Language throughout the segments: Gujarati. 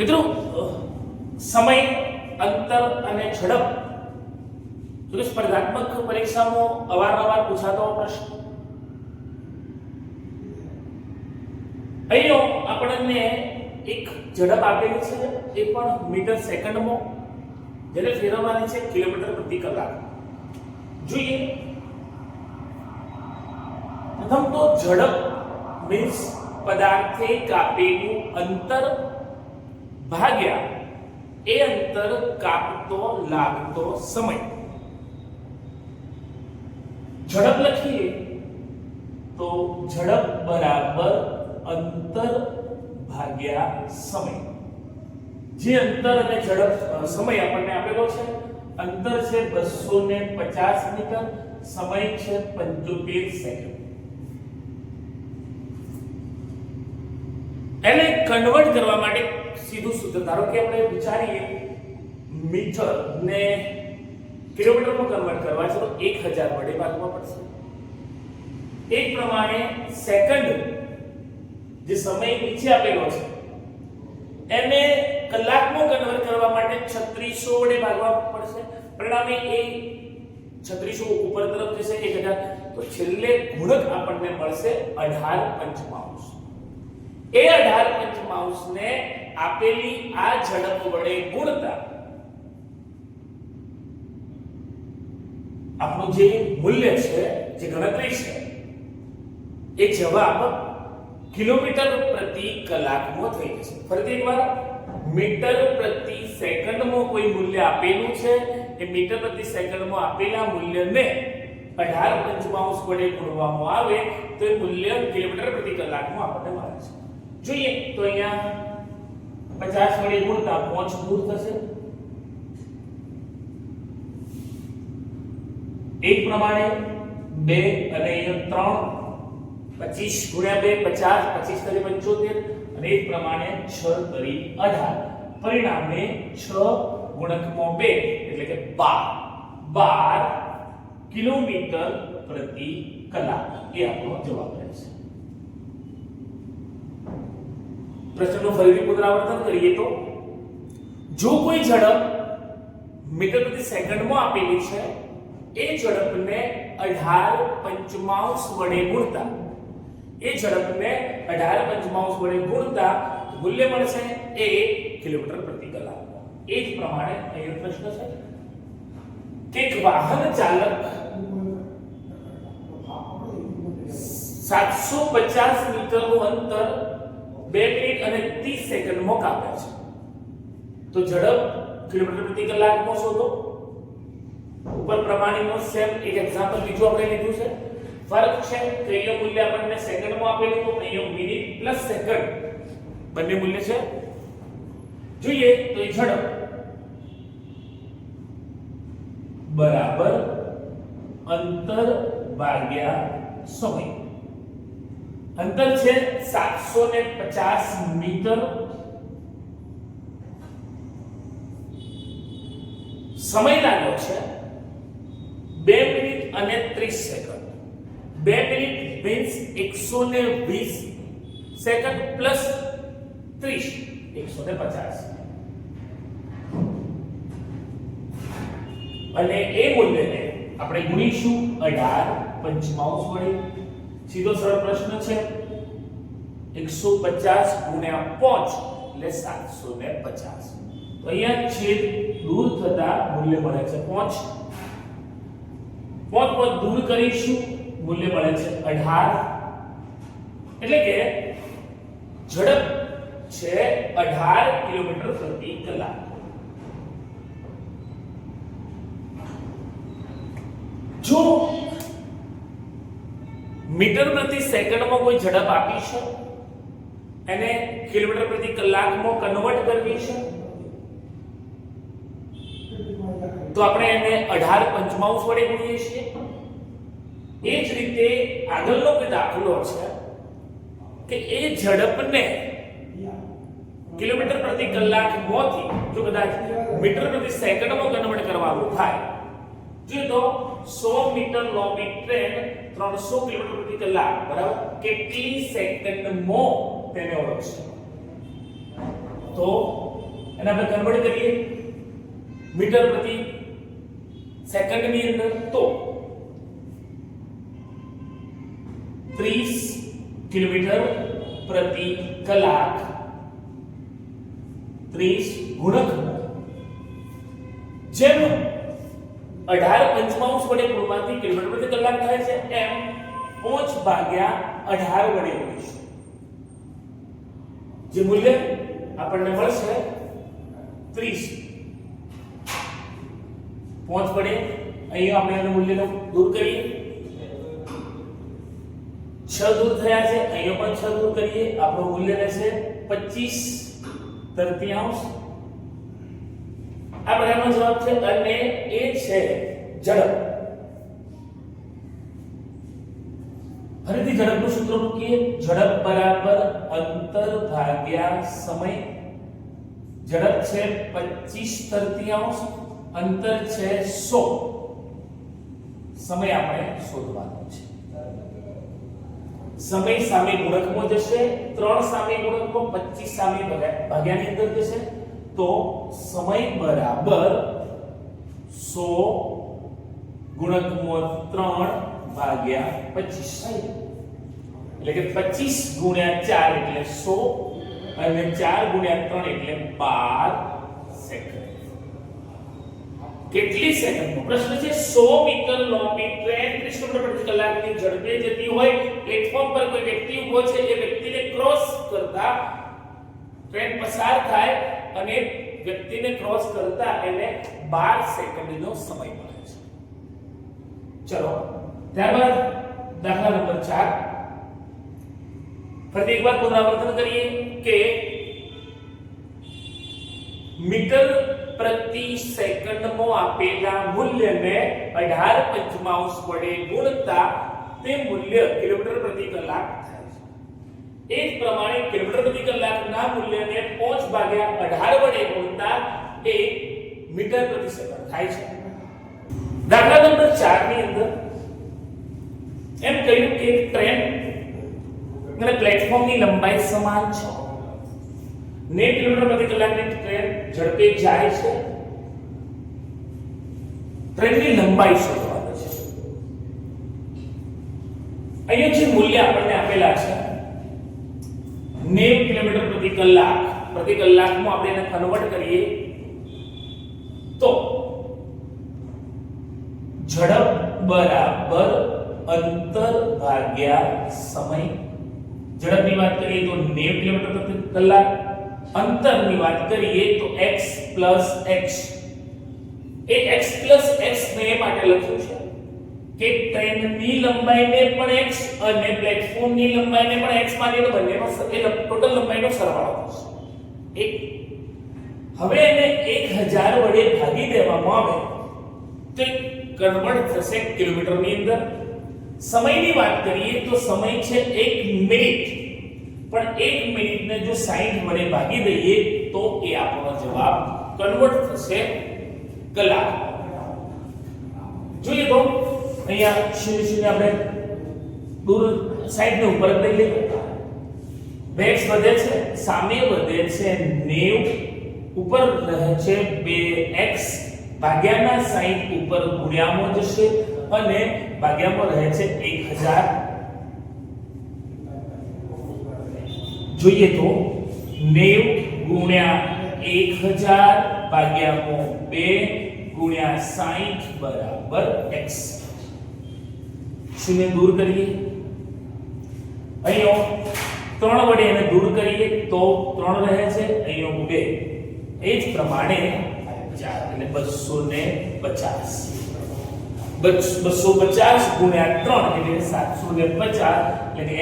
મિત્રો, સમય, અંતર અને ઝડપ. જો સ્પર્ધાત્મક પરીક્ષામાં અવારનવાર પૂછાતો પ્રશ્ન. અહીંયો આપણને એક ઝડપ આપેલી છે, એ પણ મીટર સેકન્ડમાં, જેને ફેરવવાની છે કિલોમીટર પ્રતિ કલાક. જોઈએ. પ્રથમ તો ઝડપ મીન્સ પદાર્થે કાપેલું અંતર ભાગ્યા. એ અંતર કાપતો, લાગતો સમય. ઝડપ લખીએ તો ઝડપ બરાબર અંતર ભાગ્યા સમય. જે અંતર અને ઝડપ સમય આપણને આપેલો છે, અંતર છે બસો ને પચાસ મીટર, સમય છે પંચોતેર સેકન્ડ. એને કન્વર્ટ કરવા માટે સીધું સૂત્ર. ધારો કે આપણે વિચારીએ, મીટર ને કિલોમીટરમાં કન્વર્ટ કરવા છે તો 1000 વડે ભાગવા પડશે. એ પ્રમાણે સેકન્ડ જે સમય નીચે આપેલો છે, એને કલાકમાં કન્વર્ટ કરવા માટે છત્રીસો વડે ભાગવા પડશે. પરિણામે એ છત્રીસો ઉપર તરફ જશે 1000 તો છેલ્લે ગુણક આપણને મળશે 18 પંચમાંશ એ 18 પંચમાંશને આપેલી આ ઝડપ વડે ગુણતા. આપણું જે મૂલ્ય છે, જે ગણતરી છે, એ જવાબ કિલોમીટર પ્રતિ કલાકમાં થઈ જશે. ફરીથી એકવાર, મીટર પ્રતિ સેકન્ડમાં કોઈ મૂલ્ય આપેલું છે, એ મીટર પ્રતિ સેકન્ડમાં આપેલા મૂલ્યને 18 પંચમાંશ વડે ગુણવામાં આવે, તો એ મૂલ્ય કિલોમીટર પ્રતિ કલાકમાં આપણને મળે છે. જોઈએ, તો અહીંયા 50 વડે ગુણતા પહોંચ દૂર થશે. એ જ પ્રમાણે 2 અને અહીંયા 3 25 ગુણ્યા 2 50 25 તરી 75 અને એ જ પ્રમાણે 6 તરી 18 પરિણામે 6 ગુણકમાં 2 એટલે કે 12 12 કિલોમીટર પ્રતિ કલાક. એ આપણો જવાબ રહેશે પ્રશ્નનું ફરીથી પુનરાવર્તન કરીએ તો, જો કોઈ ઝડપ મીટર પ્રતિ સેકન્ડમાં આપેલી છે, એ ઝડપને 18 પંચમાંશ વડે ગુણતા, એ ઝડપને 18 પંચમાંશ વડે ગુણતા મૂલ્ય મળશે એ કિલોમીટર પ્રતિ કલાક. એ જ પ્રમાણે અહીં પ્રશ્ન છે. એક વાહન ચાલક 750 મીટરનું અંતર 2 મિનિટ અને 30 સેકન્ડમાં કાપે છે. તો ઝડપ કિલોમીટર પ્રતિ કલાકમાં શોધો ઉપર પ્રમાણેનો સેમ એક એક્ઝામ્પલ બીજું આપણે લીધું છે. ફરક છે કે અહીંયા મૂલ્ય આપણને સેકન્ડમાં આપેલું તો અહીંયા મિનિટ પ્લસ સેકન્ડ બંને મૂલ્ય છે. જોઈએ તો એ ઝડપ. બરાબર અંતર ભાગ્યા સમય. અંતર છે 750 મીટર. સમય લાગ્યો છે 2 મિનિટ અને 30 second. 2 minute means 120 second plus 30 150 અને એ મૂલ્યને આપણે ગુણીશું 18 પંચમાંશ વડે. સીધો સરળ પ્રશ્ન છે. 150 ગુણ્યા 5 એટલે 750 તો અહીંયા છેદ દૂર થતા મૂલ્ય મળે છે 5 પાંચ પદ દૂર કરીશું, મૂલ્ય મળે છે 18 એટલે કે ઝડપ છે 18 કિલોમીટર પ્રતિ કલાક. જો મીટર પ્રતિ સેકન્ડમાં કોઈ ઝડપ આપી છે? એને કિલોમીટર પ્રતિ કલાકમાં કન્વર્ટ કરવી છે? તો આપણે એને 18 પંચમાંશ વડે ગુણીએ છીએ. એ જ રીતે આગળનો કોઈ દાખલો છે કે એ ઝડપને કિલોમીટર પ્રતિ કલાક મોથી જો કદાચ મીટર પ્રતિ સેકન્ડમાં કન્વર્ટ કરવાનું થાય, જોઈએ તો 100 મીટર લાંબી ટ્રેન 300 કિલોમીટર પ્રતિ કલાક બરાબર કેટલી સેકન્ડમાં તેને ઓળખશે તો એને આપણે કન્વર્ટ કરીએ મીટર પ્રતિ સેકન્ડની અંદર તો 30 કિલોમીટર પ્રતિ કલાક 30 ગુણકમો જેમ અઢાર પંચમાંશ વડે ગુણવાથી કિલોમીટર પ્રતિ કલાક થાય છે. એમ પોચ ભાગ્યા અઢાર વડે ગુણીશું. જે મૂલ્ય આપણને મળશે ત્રીસ. પાંચ વડે અહીંયા આપણે એનું મૂલ્યનો દૂર કરીએ. છ દૂર થયા છે, અહીંયા પણ છ દૂર કરીએ. આપણું મૂલ્ય રહેશે પચીસ તૃતીયાંશ. આ બધાનો જવાબ છે અને એ છે ઝડપ ફરીથી ઝડપનું સૂત્ર મૂકીએ. ઝડપ બરાબર અંતર ભાગ્યા સમય. ઝડપ છે 25 તૃતીયાંશ, અંતર છે 100 સમય આપણે શોધવાનો છે. સમય સામે ગુણકમાં જશે 3 સામે ગુણકમાં 25 સામે ભાગ્યા- ભાગ્યાની અંદર જશે. તો સમય બરાબર 100 ગુણકમાં 3 ભાગ્યા 25 એટલે કે 25 ગુણ્યા 4 એટલે 100 અને 4 ગુણ્યા 3 એટલે 12 સેકન્ડ. કેટલી સેકન્ડનો? પ્રશ્ન છે 100 મીટર લાંબી ટ્રેન 30 કિલોમીટર પ્રતિ કલાકની ઝડપે જતી હોય પ્લેટફોર્મ પર કોઈ વ્યક્તિ ઊભો છે, એ વ્યક્તિને ક્રોસ કરતા ટ્રેન પસાર થાય અને વ્યક્તિને ક્રોસ કરતા એને 12 સેકન્ડનો સમય મળે છે. ચલો, ત્યારબાદ દાખલા નંબર 4 ફરી એકવાર પુનરાવર્તન કરીએ કે મીટર પ્રતિ સેકન્ડમાં આપેલા મૂલ્યને 18 પંચમાંશ વડે ગુણતા તે મૂલ્ય કિલોમીટર પ્રતિ કલાક થાય છે એ જ પ્રમાણે કિલોમીટર પ્રતિ કલાકના મૂલ્યને 5 ભાગ્યા 18 વડે ગુણતા એ મીટર પ્રતિ સેકન્ડ થાય છે. દાખલા નંબર 4 ની અંદર એમ કહ્યું કે ટ્રેન અને પ્લેટફોર્મની લંબાઈ સમાન છે. 90 કિલોમીટર પ્રતિ કલાકની ટ્રેન ઝડપે જાય છે. ટ્રેનની લંબાઈ શોધવાની છે. અહીંયા જે મૂલ્ય આપણને આપેલા છે 90 કિલોમીટર પ્રતિ કલાક. પ્રતિ કલાકમાં આપણે એને કન્વર્ટ કરીએ તો ઝડપ બરાબર અંતર ભાગ્યા સમય. ઝડપની વાત કરીએ તો 90 કિલોમીટર પ્રતિ કલાક. અંતરની વાત કરીએ તો x x. એ x x ને માટે લખ્યું છે. કે ટ્રેનની લંબાઈને પણ x અને પ્લેટફોર્મની લંબાઈને પણ x માનીએ તો બંનેનો એ ટોટલ લંબાઈનો સરવાળો થશે. એક. હવે એને 1000 વડે ભાગી દેવામાં આવે તો કન્વર્ટ થશે કિલોમીટરની અંદર. સમયની વાત કરીએ તો સમય છે 1 મિનિટ. પણ 1 મિનિટને જો 60 વડે ભાગી દઈએ તો એ આપણો જવાબ કન્વર્ટ થશે કલાક. જોઈએ તો અહીંયા શૂન્ય શૂન્ય આપણે દૂર સાઈડ ને ઉપર લઈ લઈએ. બેક્સ વધે છે, સામે વધે છે નેવ, ઉપર રહે છે બે એક્સ, ભાગ્યાના 60 ઉપર ગુણ્યામાં જશે અને ભાગ્યામાં રહે છે એક હજાર. જોઈએ તો નેવ ગુણ્યા એક હજાર ભાગ્યામાં બે ગુણ્યા 60 બરાબર x શૂન્ય દૂર કરીએ. અહીંયો ત્રણ વડે એને દૂર કરીએ તો ત્રણ રહે છે, અહીંયો બે. એ જ પ્રમાણે 4 એટલે 250 250 ગુણ્યા ત્રણ એટલે 750 એટલે કે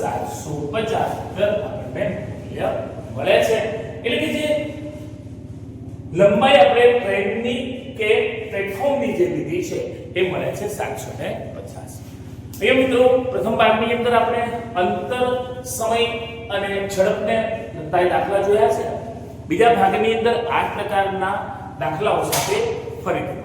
સાતસો પચાસ આપણને મૂલ્ય મળે છે. એટલે કે જે લંબાઈ આપણે ટ્રેનની કે પ્લેટફોર્મની જે લીધી છે, એ મળે છે 750 બે મિત્રો, પ્રથમ પાઠની અંદર આપણે અંતર, સમય અને ઝડપને લગતા દાખલા જોયા છે. બીજા ભાગની અંદર આઠ પ્રકારના દાખલાઓ સાથે ફરીથી.